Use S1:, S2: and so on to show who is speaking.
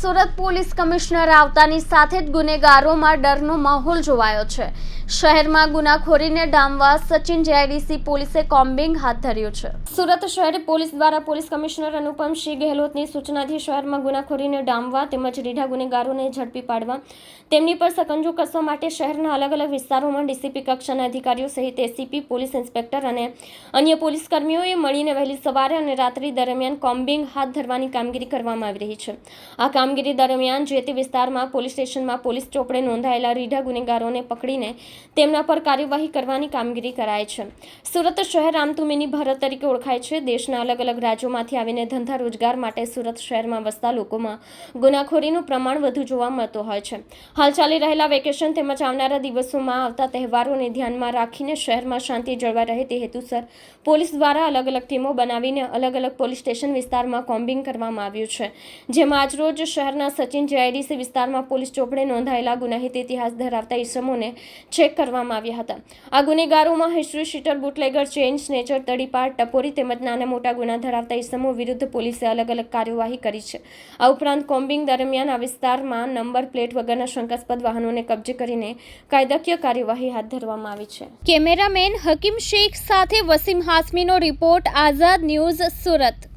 S1: Surat police commissioner આવતાની સાથે જ ગુનેગારોમાં ડરનો માહોલ જોવાયો છે. શહેરમાં ગુનાખોરીને ડામવા સચિન જેઆઈડીસી પોલીસે કોમ્બિંગ હાથ ધર્યું છે. સુરત શહેર પોલીસ દ્વારા પોલીસ કમિશનર અનુપમસિંહ ગેહલોતની સૂચનાથી શહેરમાં ગુનાખોરીને ડામવા તેમજ રીઢા ગુનેગારોને ઝડપી પાડવા તેમની પર સકંજો કસવા માટે શહેરના અલગ અલગ વિસ્તારોમાં ડીસીપી કક્ષાના અધિકારીઓ સહિત એસીપી, પોલીસ ઇન્સ્પેક્ટર અને અન્ય પોલીસ કર્મીઓએ મળીને વહેલી સવારે અને રાત્રિ દરમિયાન કોમ્બિંગ હાથ ધરવાની કામગીરી કરવામાં આવી રહી છે. આ કામગીરી દરમિયાન જે તે વિસ્તારમાં પોલીસ સ્ટેશનમાં પોલીસ ચોપડે નોંધાયેલા રીઢા ગુનેગારોને પકડીને તેમના પર કાર્યવાહી કરવાની કામગીરી કરાય છે. સુરત શહેર રામતુમીની ભારત તરીકે ઓળખાય છે. દેશના અલગ અલગ રાજ્યોમાંથી આવીને ધંધા રોજગાર માટે સુરત શહેરમાં વસતા લોકોમાં ગુનાખોરીનું પ્રમાણ વધુ જોવા મળતું હોય છે. હાલ ચાલી રહેલા વેકેશન તેમજ આવનારા દિવસોમાં આવતા તહેવારોને ધ્યાનમાં રાખીને શહેરમાં શાંતિ જળવાઈ રહે તે હેતુસર પોલીસ દ્વારા અલગ અલગ ટીમો બનાવીને અલગ અલગ પોલીસ સ્ટેશન વિસ્તારમાં કોમ્બિંગ કરવામાં આવ્યું છે. જેમાં આજરોજ શહેરના સચિન જીઆઈડીસી વિસ્તારમાં પોલીસ ચોપડે નોંધાયેલા ગુનાહિત ઇતિહાસ ધરાવતા ઇસમોને ચેક કરવામાં આવ્યા હતા. આ ગુનેગારોમાં history sheeter bootlegger chain snatcher તડીપાર ટપોરી તેમજ નાના મોટા ગુના ધરાવતા ઇસમો વિરુદ્ધ પોલીસે અલગ અલગ કાર્યવાહી કરી છે. આ ઉપરાંત કોમ્બિંગ દરમિયાન આ વિસ્તારમાં નંબર પ્લેટ વગરના શંકાસ્પદ વાહનોને કબજે કરીને કાયદાકીય કાર્યવાહી હાથ ધરવામાં આવી છે. કેમેરામેન હકીમ શેખ સાથે વસીમ હાસમીનો રિપોર્ટ, આઝાદ ન્યૂઝ સુરત.